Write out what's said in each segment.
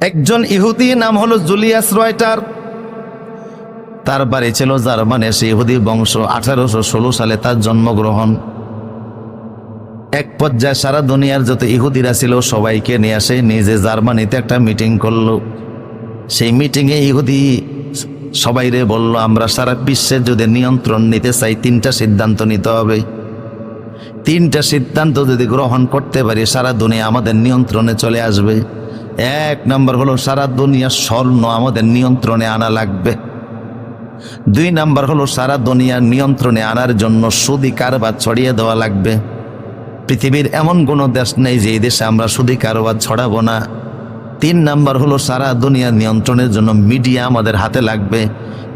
একজন ইহুদি নাম হলো জুলিয়াস রয়টার। তার বাড়ি ছিল জার্মানে সে ইহুদি বংশ আঠারোশো ষোলো সালে তার জন্মগ্রহণ। এক পর্যায়ে সারা দুনিয়ার যত ইহুদিরা ছিল সবাইকে নিয়ে আসে, নিজে জার্মানিতে একটা মিটিং করল। সেই মিটিংয়ে ইহুদি সবাইরে বলল, আমরা সারা বিশ্বের যদি নিয়ন্ত্রণ নিতে চাই, তিনটা সিদ্ধান্ত নিতে হবে। তিনটা সিদ্ধান্ত যদি গ্রহণ করতে পারি, সারা দুনিয়া আমাদের নিয়ন্ত্রণে চলে আসবে। এক নম্বর হলো, সারা দুনিয়ার স্বর্ণ আমাদের নিয়ন্ত্রণে আনা লাগবে। দুই নাম্বার হলো, সারা দুনিয়ার নিয়ন্ত্রণে আনার জন্য সুদি কারবার ছড়িয়ে দেওয়া লাগবে। পৃথিবীর এমন কোনো দেশ নেই যে দেশে আমরা সুদি কারবার ছড়াবো না। তিন নাম্বার হলো, সারা দুনিয়া নিয়ন্ত্রণের জন্য মিডিয়া আমাদের হাতে লাগবে।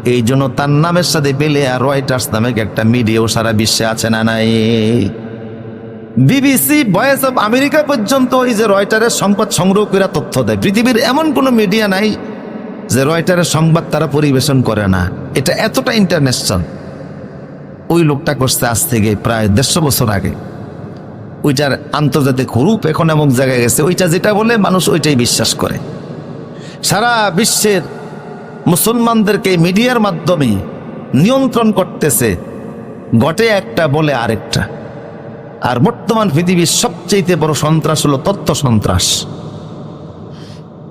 এই জন্য তার নামের সাথে পেলে আর রয়টার্স নামে একটা মিডিয়াও সারা বিশ্বে আছে না নাই? বিবিসি ভয়েস অফ আমেরিকা পর্যন্ত ওই যে রয়টারের সংবাদ সংগ্রহ করে তথ্য দেয়। পৃথিবীর এমন কোনো মিডিয়া নাই যে রয়টারের সংবাদ তারা পরিবেশন করে না। এটা এতটা ইন্টারন্যাশনাল। ওই লোকটা করছে আজ থেকে প্রায় দেড়শো বছর আগে। ওইটার আন্তর্জাতিক রূপ এখন এমন জায়গায় গেছে। ওইটা যেটা বলে মানুষ ওইটাই বিশ্বাস করে। সারা বিশ্বের মুসলমানদেরকে মিডিয়ার মাধ্যমে নিয়ন্ত্রণ করতেছে। ঘটে একটা, বলে আরেকটা। আর বর্তমান পৃথিবীর সবচেয়ে বড় সন্ত্রাস হলো তথ্য সন্ত্রাস।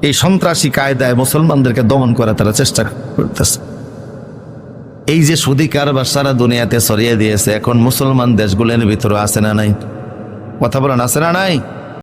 এই সন্ত্রাসী কায়দায় মুসলমানদেরকে দমন করা তারা চেষ্টা করতেছে। এই যে সুদি কারবার সারা দুনিয়াতে সরিয়ে দিয়েছে, এখন মুসলমান দেশগুলোর ভিতরে আসে না নাই? কথা বলেন, আছে না নাই?